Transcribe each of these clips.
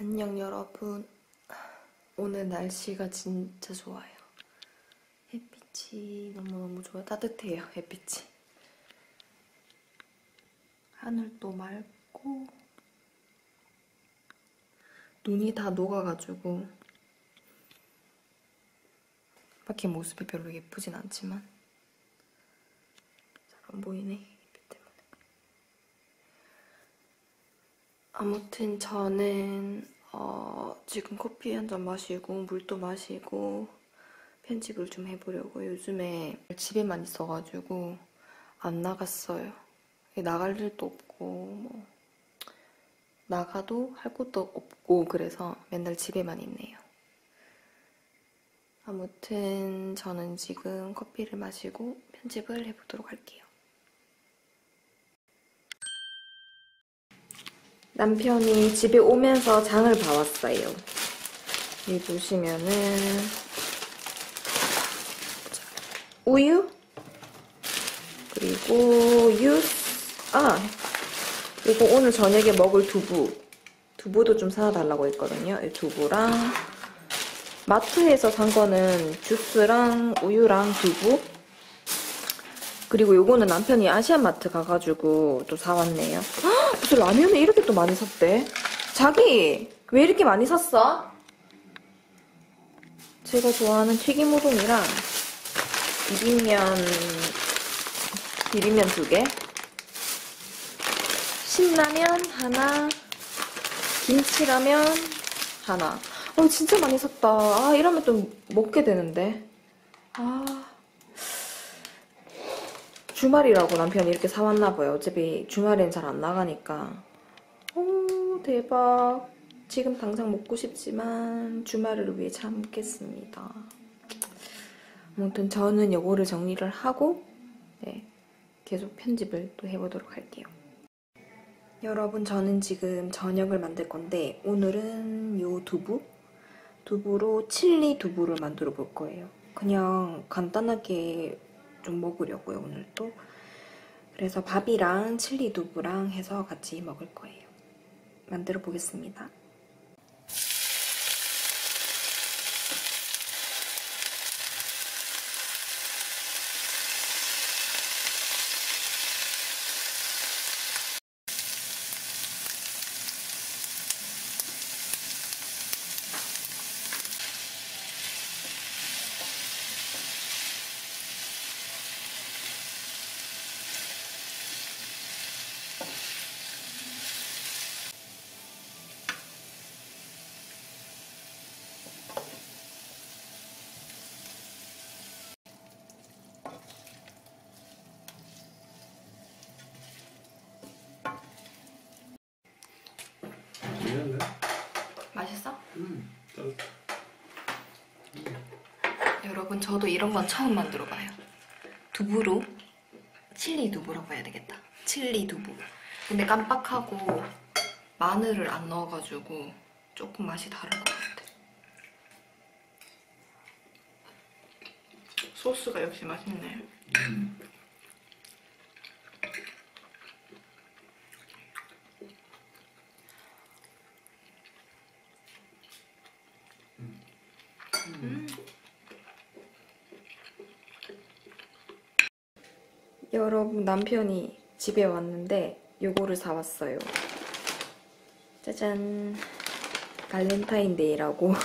안녕 여러분. 오늘 날씨가 진짜 좋아요. 햇빛이 너무너무 좋아요. 따뜻해요, 햇빛이. 하늘도 맑고 눈이 다 녹아가지고 밖에 모습이 별로 예쁘진 않지만 잘 안 보이네, 햇빛 때문에. 아무튼 저는 어, 지금 커피 한 잔 마시고 물도 마시고 편집을 좀 해보려고 요즘에 집에만 있어가지고 안 나갔어요. 나갈 일도 없고 뭐 나가도 할 것도 없고 그래서 맨날 집에만 있네요. 아무튼 저는 지금 커피를 마시고 편집을 해보도록 할게요. 남편이 집에 오면서 장을 봐왔어요. 여기 보시면은 우유 그리고 유스 아 이거 오늘 저녁에 먹을 두부 두부도 좀 사달라고 했거든요. 이 두부랑 마트에서 산 거는 주스랑 우유랑 두부 그리고 요거는 남편이 아시안마트 가가지고 또 사왔네요. 헉, 무슨 라면을 이렇게 또 많이 샀대? 자기 왜 이렇게 많이 샀어? 제가 좋아하는 튀김 우동이랑 비빔면 비빔면 두 개, 신라면 하나, 김치라면 하나. 어 진짜 많이 샀다. 아 이러면 좀 먹게 되는데. 아. 주말이라고 남편이 이렇게 사왔나 봐요. 어차피 주말엔 잘 안 나가니까. 오, 대박. 지금 당장 먹고 싶지만 주말을 위해 참겠습니다. 아무튼 저는 요거를 정리를 하고 네, 계속 편집을 또 해보도록 할게요. 여러분 저는 지금 저녁을 만들 건데 오늘은 요 두부 두부로 칠리 두부를 만들어 볼 거예요. 그냥 간단하게 좀 먹으려고요, 오늘도. 그래서 밥이랑 칠리 두부랑 해서 같이 먹을 거예요. 만들어 보겠습니다. 미안해. 여러분 저도 이런 건 처음 만들어 봐요. 두부로 칠리 두부라고 해야 되겠다. 칠리 두부. 근데 깜빡하고 마늘을 안 넣어가지고 조금 맛이 다를 것 같아. 소스가 역시 맛있네. 음. 여러분 남편이 집에 왔는데 요거를 사왔어요. 짜잔 발렌타인데이라고 어,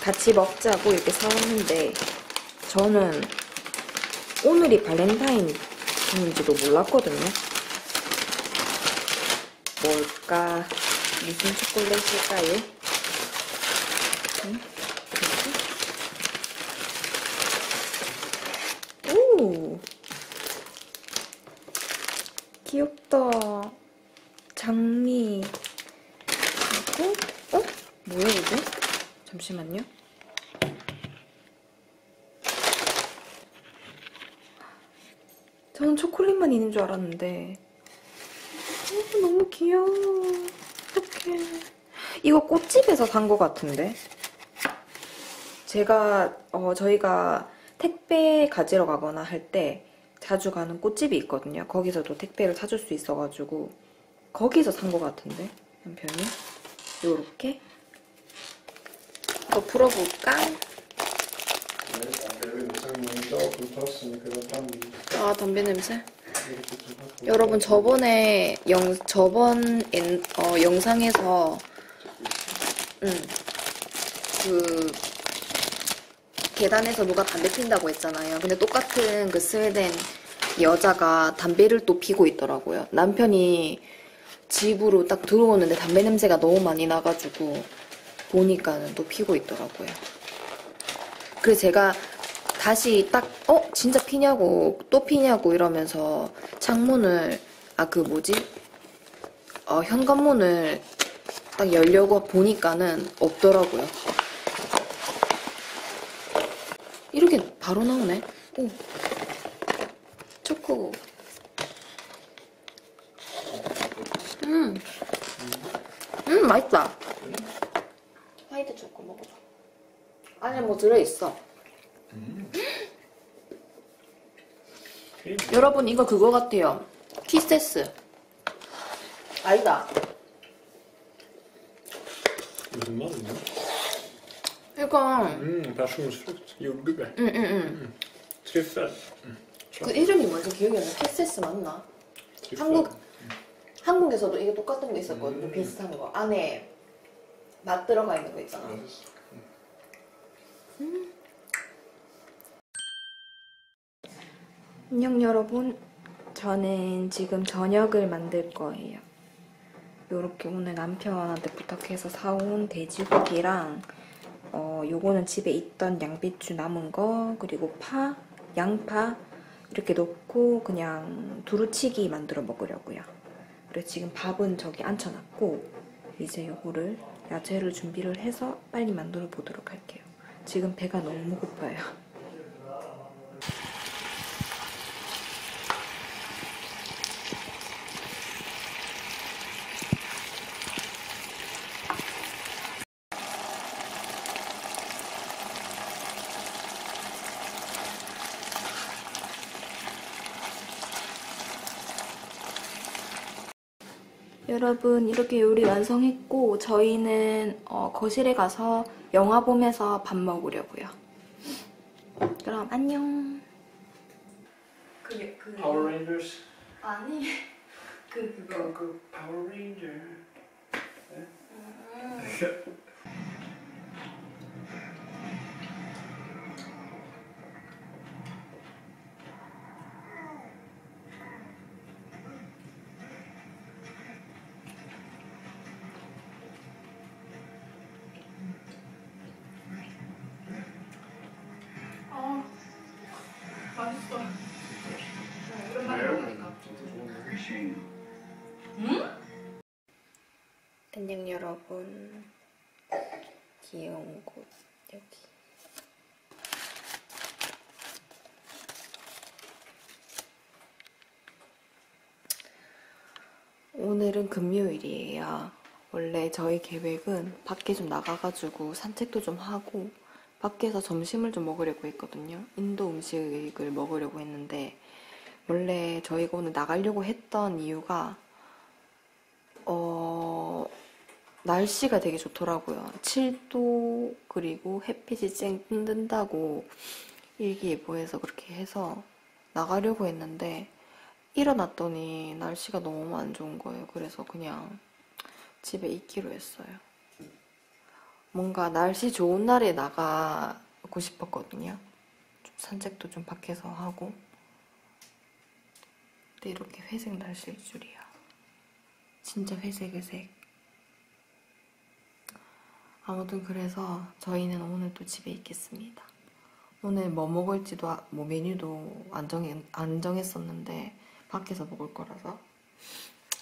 같이 먹자고 이렇게 사왔는데 저는 오늘이 발렌타인인지도 몰랐거든요. 뭘까? 무슨 초콜릿일까요? 응? 뭐지? 오! 귀엽다. 장미. 그리고, 어? 뭐야, 이게? 잠시만요. 저는 초콜릿만 줄 알았는데. 어, 너무 귀여워. 어떡해. 이거 꽃집에서 산 것 같은데? 제가, 어, 저희가 택배 가지러 가거나 할 때 자주 가는 꽃집이 있거든요. 거기서도 택배를 사줄 수 있어가지고 거기서 산 것 같은데? 남편이 요렇게 또 풀어볼까? 이거 다아 담배 냄새 여러분 저번에 영 저번 엔- 어, 영상에서 음 그 계단에서 누가 담배 핀다고 했잖아요. 근데 똑같은 그 스웨덴 여자가 담배를 또 피고 있더라고요. 남편이 집으로 딱 들어오는데 담배 냄새가 너무 많이 나가지고 보니까는 또 피고 있더라고요. 그래서 제가 다시 딱, 어? 진짜 피냐고, 또 피냐고 이러면서 창문을, 아, 그 뭐지? 어, 현관문을 딱 열려고 보니까는 없더라고요. 이렇게 바로 나오네. 오. 초코. 음. 음, 맛있다. 화이트 초코 먹어봐. 안에 뭐 들어있어. 크림 여러분 이거 그거 같아요. 키세스. 아니다. 무슨 맛이냐? 이거 음, passionsfrukt, jordgubbe. 응응응. Tryffel. 그 이름이 뭔지 기억이 안 나. 키세스 맞나? Tryffel. 한국 한국에서도 이게 똑같은 거 있었거든요. 음. 비슷한 거. 안에 맛 들어가 있는 거 있잖아. Yes. 안녕 여러분. 저는 지금 저녁을 만들 거예요. 요렇게 오늘 남편한테 부탁해서 사온 돼지고기랑 어 요거는 집에 있던 양배추 남은 거 그리고 파, 양파 이렇게 넣고 그냥 두루치기 만들어 먹으려고요. 그래서 지금 밥은 저기 앉혀놨고 이제 요거를 야채를 준비를 해서 빨리 만들어 보도록 할게요. 지금 배가 너무 고파요. 여러분 이렇게 요리 완성했고 저희는 어, 거실에 가서 영화 보면서 밥 먹으려고요. 그럼 안녕. 그게 그 Power Rangers. 아니 그 Go, go, Power Ranger. 아 안녕 여러분. 귀여운 곳 여기. 오늘은 금요일이에요. 원래 저희 계획은 밖에 좀 나가가지고 산책도 좀 하고 밖에서 점심을 좀 먹으려고 했거든요. 인도 음식을 먹으려고 했는데 원래 저희가 오늘 나가려고 했던 이유가 어 날씨가 되게 좋더라고요. 7도 그리고 햇빛이 쨍 뜬다고 일기예보해서 그렇게 해서 나가려고 했는데 일어났더니 날씨가 너무 안 좋은 거예요. 그래서 그냥 집에 있기로 했어요. 뭔가 날씨 좋은 날에 나가고 싶었거든요. 좀 산책도 좀 밖에서 하고. 근데 이렇게 회색 날씨일 줄이야. 진짜 회색 회색. 아무튼 그래서 저희는 오늘 또 집에 있겠습니다. 오늘 뭐 먹을지도 아- 뭐 메뉴도 안, 정해, 안 정했었는데 밖에서 먹을 거라서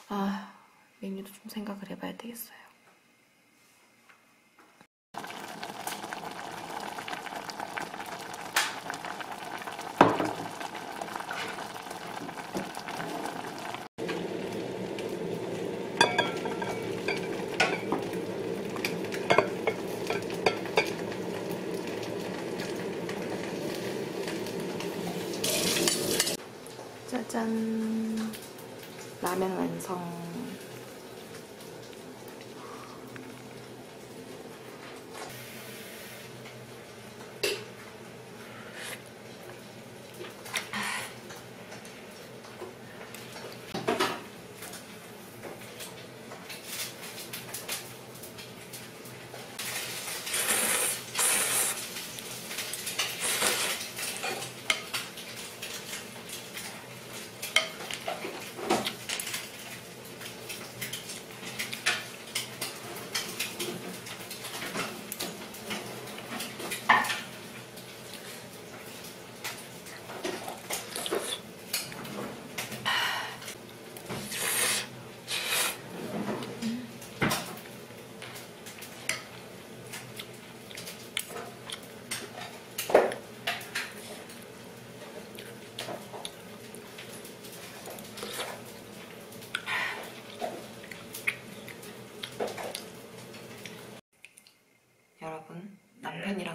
아 메뉴도 좀 생각을 해봐야 되겠어요. 짜잔 라면 완성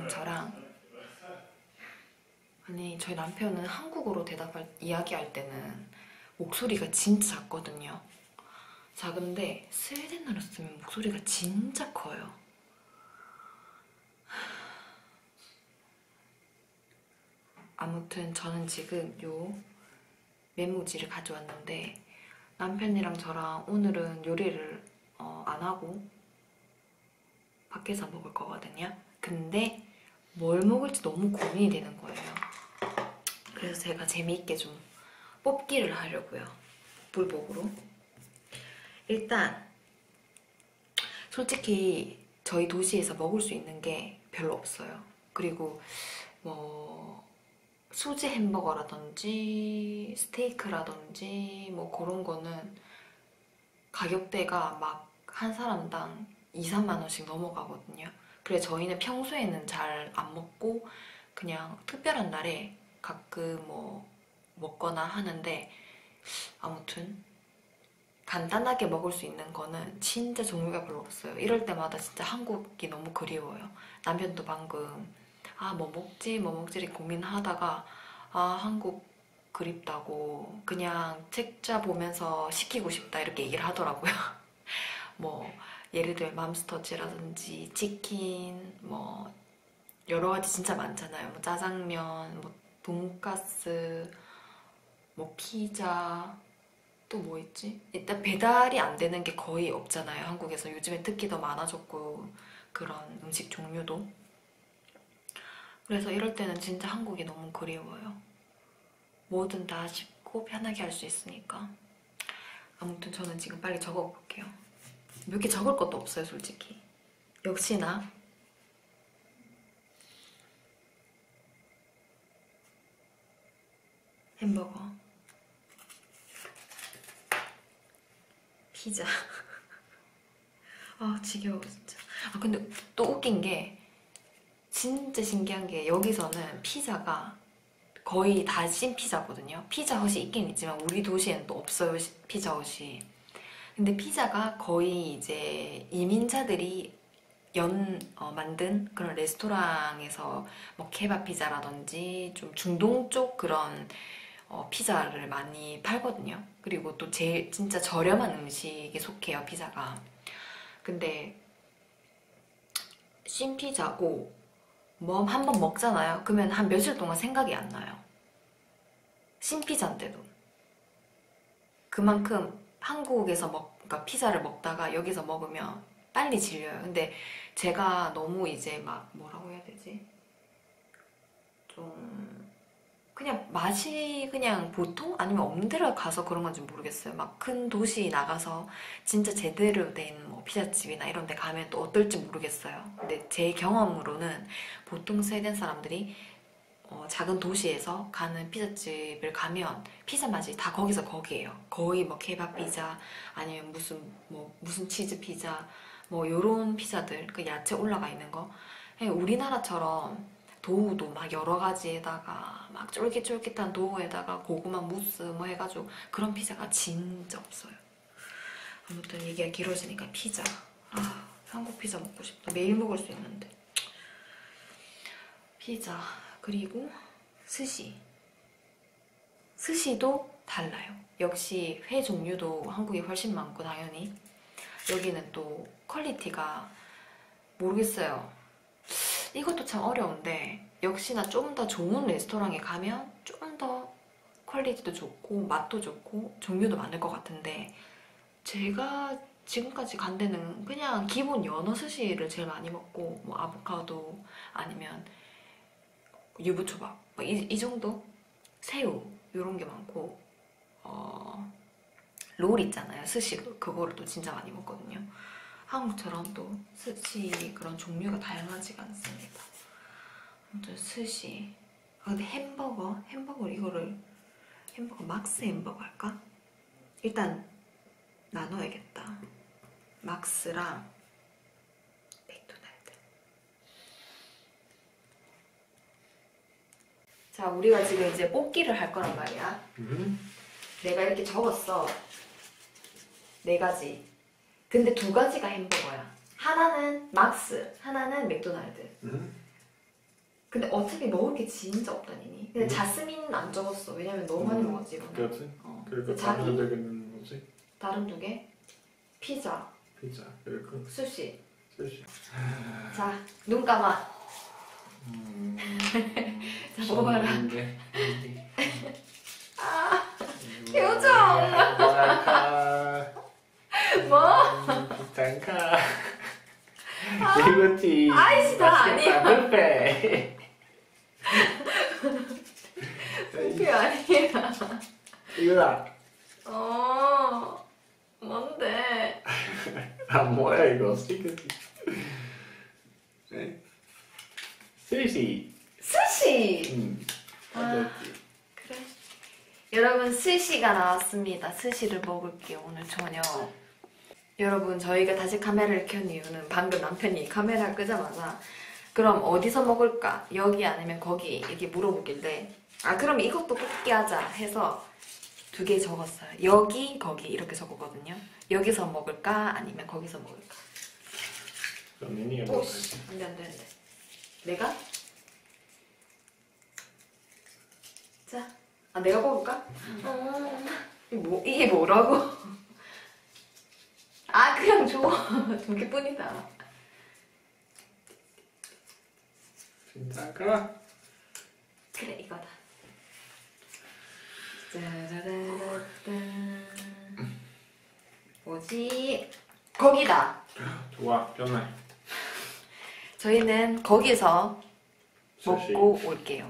저랑 아니 저희 남편은 한국어로 대답할 이야기할 때는 목소리가 진짜 작거든요. 작은데 스웨덴어로 쓰면 목소리가 진짜 커요. 아무튼 저는 지금 요 메모지를 가져왔는데 남편이랑 저랑 오늘은 요리를 어, 안 하고 밖에서 먹을 거거든요. 근데 뭘 먹을지 너무 고민이 되는 거예요. 그래서 제가 재미있게 좀 뽑기를 하려고요. 불복으로. 일단 솔직히 저희 도시에서 먹을 수 있는 게 별로 없어요. 그리고 뭐 수지 햄버거라든지 스테이크라든지 뭐 그런 거는 가격대가 막 한 사람당 2, 3만 원씩 넘어가거든요. 그래서 저희는 평소에는 잘 안 먹고 그냥 특별한 날에 가끔 뭐 먹거나 하는데 아무튼 간단하게 먹을 수 있는 거는 진짜 종류가 별로 없어요. 이럴 때마다 진짜 한국이 너무 그리워요. 남편도 방금 아 뭐 먹지 뭐 먹지 이렇게 고민하다가 아 한국 그립다고 그냥 책자 보면서 시키고 싶다 이렇게 얘기를 하더라고요. 뭐 예를 들어 맘스터치라든지 치킨 뭐 여러 가지 진짜 많잖아요. 뭐 짜장면, 뭐 돈가스, 뭐 피자 또 뭐 있지? 일단 배달이 안 되는 게 거의 없잖아요. 한국에서 요즘에 특히 더 많아졌고 그런 음식 종류도 그래서 이럴 때는 진짜 한국이 너무 그리워요. 뭐든 다 쉽고 편하게 할 수 있으니까 아무튼 저는 지금 빨리 적어볼게요. 몇 개 적을 것도 없어요, 솔직히. 역시나 햄버거, 피자. 아, 지겨워, 진짜. 아, 근데 또 웃긴 게, 진짜 신기한 게, 여기서는 피자가 거의 다찐 피자거든요. 피자헛이 있긴 있지만, 우리 도시에는 또 없어요, 시- 피자헛이. 근데 피자가 거의 이제 이민자들이 연 어, 만든 그런 레스토랑에서 뭐 케밥 피자라든지 좀 중동 쪽 그런 어, 피자를 많이 팔거든요. 그리고 또 제일 진짜 저렴한 음식에 속해요, 피자가. 근데 신 피자고 뭐 한 번 먹잖아요. 그러면 한 며칠 동안 생각이 안 나요. 신 피자인데도. 그만큼 한국에서 먹, 그러니까 피자를 먹다가 여기서 먹으면 빨리 질려요. 근데 제가 너무 이제 막 뭐라고 해야 되지? 좀 그냥 맛이 그냥 보통 아니면 없는 데를 가서 그런 건지 모르겠어요. 막 큰 도시 나가서 진짜 제대로 된 뭐 피자집이나 이런 데 가면 또 어떨지 모르겠어요. 근데 제 경험으로는 보통 스웨덴 사람들이 어, 작은 도시에서 가는 피자집을 가면 피자 맛이 다 거기서 거기에요. 거의 뭐 케밥 피자 아니면 무슨 뭐 무슨 치즈 피자 뭐 요런 피자들 그 야채 올라가 있는 거 그냥 우리나라처럼 도우도 막 여러 가지에다가 막 쫄깃쫄깃한 도우에다가 고구마 무스 뭐 해가지고 그런 피자가 진짜 없어요. 아무튼 얘기가 길어지니까 피자. 아 한국 피자 먹고 싶다. 매일 먹을 수 있는데. 피자 그리고 스시. 스시도 달라요. 역시 회 종류도 한국이 훨씬 많고 당연히 여기는 또 퀄리티가 모르겠어요. 이것도 참 어려운데 역시나 좀더 좋은 레스토랑에 가면 좀더 퀄리티도 좋고 맛도 좋고 종류도 많을 것 같은데 제가 지금까지 간 데는 그냥 기본 연어 스시를 제일 많이 먹고 뭐 아보카도 아니면 유부초밥. 뭐 이, 이 정도? 새우. 이런 게 많고 어, 롤 있잖아요. 스시롤 그거를 또 진짜 많이 먹거든요. 한국처럼 또 스시 그런 종류가 다양하지가 않습니다. 아무튼 스시. 아 근데 햄버거? 햄버거 이거를 햄버거 막스 햄버거 할까? 일단 나눠야겠다. 막스랑 맥도날드 자 우리가 지금 이제 뽑기를 할 거란 말이야 내가 이렇게 적었어. 네 가지. 근데 두 가지가 햄버거야. 하나는 막스, 하나는 맥도날드. 음. 근데 어차피 먹을 게 진짜 없다니니. 근데 자스민은 안 적었어. 왜냐면 너무 많이 음. 먹었지. 그렇지? 어. 그리고 자기 다른 되겠는 뭐지? 다른 두 개. 피자, 피자 그리고 수시. 스시 자, 눈 감아. 음... 자. 이게 이게 아, 음, 표정. 뭐랄까 뭐? 비싼가 이거지 아이씨, 다 아니야. 뷔페 그게 아니야. 이거다 어, 뭔데? 아 뭐야 이거 스티커지 네. 스시 스시. 음. 아. 그래. 여러분 스시가 나왔습니다. 스시를 먹을게요 오늘 저녁. 여러분 저희가 다시 카메라를 켠 이유는 방금 남편이 카메라 끄자마자 그럼 어디서 먹을까? 여기 아니면 거기 이렇게 물어보길래 아 그럼 이것도 뽑기 하자 해서 두 개 적었어요. 여기 거기 이렇게 적었거든요. 여기서 먹을까 아니면 거기서 먹을까? 그럼 미니가 오, 씨, 안돼 안돼 안돼. 내가? 자, 아 내가 먹을까? 어, 이게 뭐 이게 뭐라고? 아 그냥 줘. 두 개뿐이다. 진짜가 그래 이거다. 짜라라라따. 뭐지? 거기다. 좋아 변해 저희는 거기서 먹고 올게요.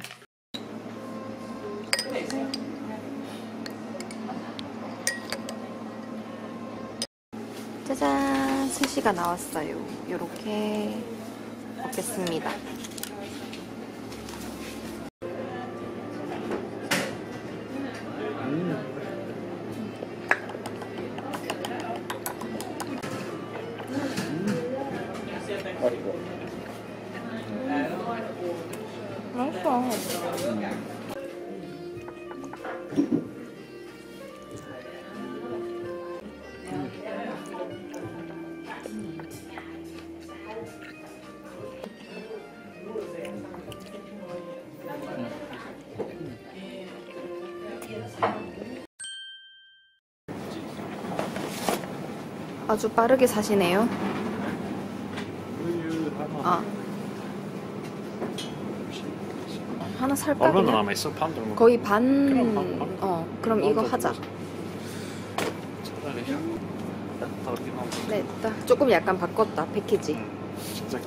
스시가 나왔어요. 이렇게 먹겠습니다. 맛있어. 아주 빠르게 사시네요. 아. 하나 살까 얼마나 그냥? 남아있어? 반 정도 거의 반. 그럼 반, 반. 어, 그럼 이거 하자. 차라리 네, 딱 조금 약간 바꿨다 패키지. 진짜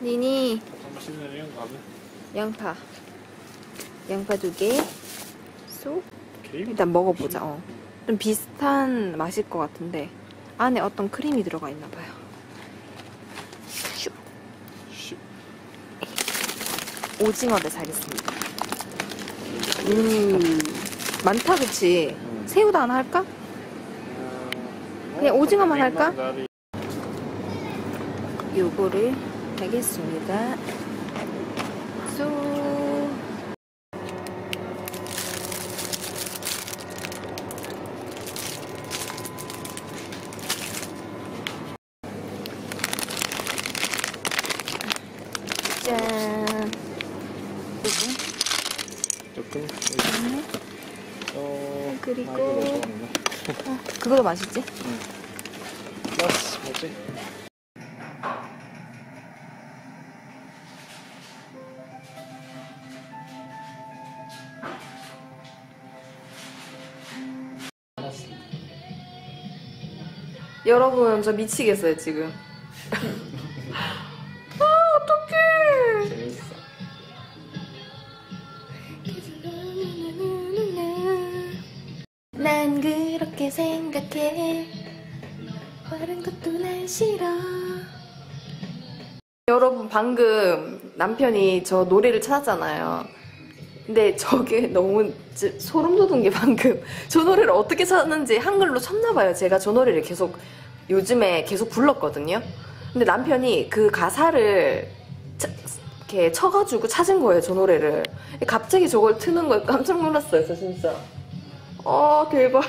니니 양파. 양파 두 개. 쏙. 일단 먹어보자. 어. 좀 비슷한 맛일 것 같은데 안에 어떤 크림이 들어가 있나 봐요. 슉. 씨. 오징어를 사겠습니다. 음, 많다 그치? 음. 새우도 하나 할까? 그냥 오징어만 할까? 요거를 하겠습니다. 쏙. 네. 어 그리고-. 어, 그거도 맛있지? 플러스 뭐지? 여러분, 저 미치겠어요, 지금. 빠른 것도 난 싫어. 여러분, 방금 남편이 저 노래를 찾았잖아요. 근데 저게 너무 지- 소름 돋은 게 방금 저 노래를 어떻게 찾았는지 한글로 쳤나봐요. 제가 저 노래를 계속 요즘에 계속 불렀거든요. 근데 남편이 그 가사를 차- 이렇게 쳐가지고 찾은 거예요, 저 노래를. 갑자기 저걸 트는 거에 깜짝 놀랐어요, 저 진짜. 어, 대박.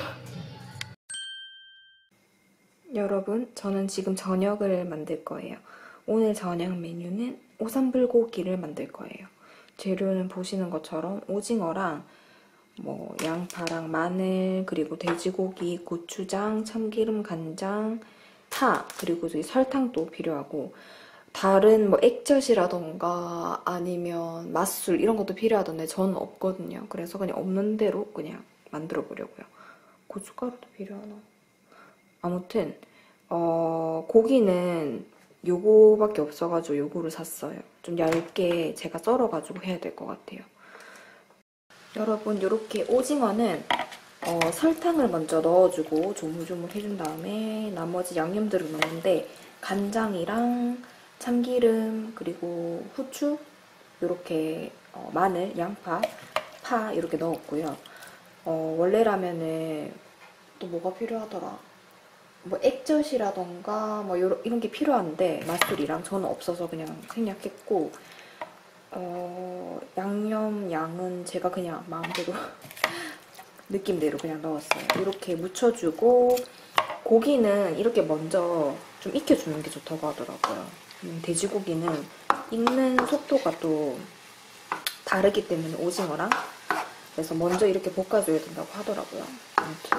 여러분, 저는 지금 저녁을 만들 거예요. 오늘 저녁 메뉴는 오삼불고기를 만들 거예요. 재료는 보시는 것처럼 오징어랑 뭐 양파랑 마늘 그리고 돼지고기, 고추장, 참기름, 간장, 파 그리고 설탕도 필요하고 다른 뭐 액젓이라던가 아니면 맛술 이런 것도 필요하던데 저는 없거든요. 그래서 그냥 없는 대로 그냥 만들어 보려고요. 고춧가루도 필요하나? 아무튼 어, 고기는 요거밖에 없어가지고 요거를 샀어요. 좀 얇게 제가 썰어가지고 해야 될 것 같아요. 여러분 요렇게 오징어는 어, 설탕을 먼저 넣어주고 조물조물 해준 다음에 나머지 양념들을 넣는데 간장이랑 참기름 그리고 후추 요렇게 어, 마늘, 양파, 파 이렇게 넣었고요. 어, 원래라면은 또 뭐가 필요하더라. 뭐 액젓이라던가 뭐 요런, 이런 게 필요한데 맛술이랑 저는 없어서 그냥 생략했고 어, 양념 양은 제가 그냥 마음대로 느낌대로 그냥 넣었어요. 이렇게 묻혀주고 고기는 이렇게 먼저 좀 익혀주는 게 좋다고 하더라고요. 음, 돼지고기는 익는 속도가 또 다르기 때문에 오징어랑 그래서 먼저 이렇게 볶아줘야 된다고 하더라고요. 아무튼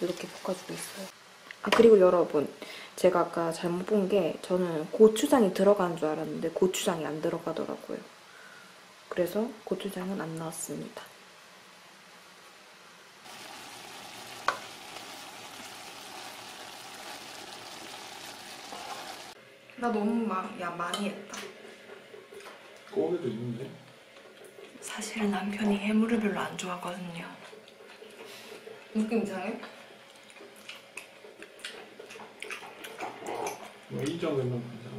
이렇게 볶아주고 있어요. 아 그리고 여러분 제가 아까 잘못 본 게 저는 고추장이 들어간 줄 알았는데 고추장이 안 들어가더라고요. 그래서 고추장은 안 넣었습니다. 나 너무 막, 야, 많이 했다. 꼬리도 있는데? 사실 남편이 해물을 별로 안 좋아하거든요. 느낌 이상해? 이정도면 괜찮아.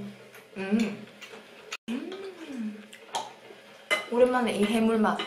음. 음. 오랜만에 이 해물 맛.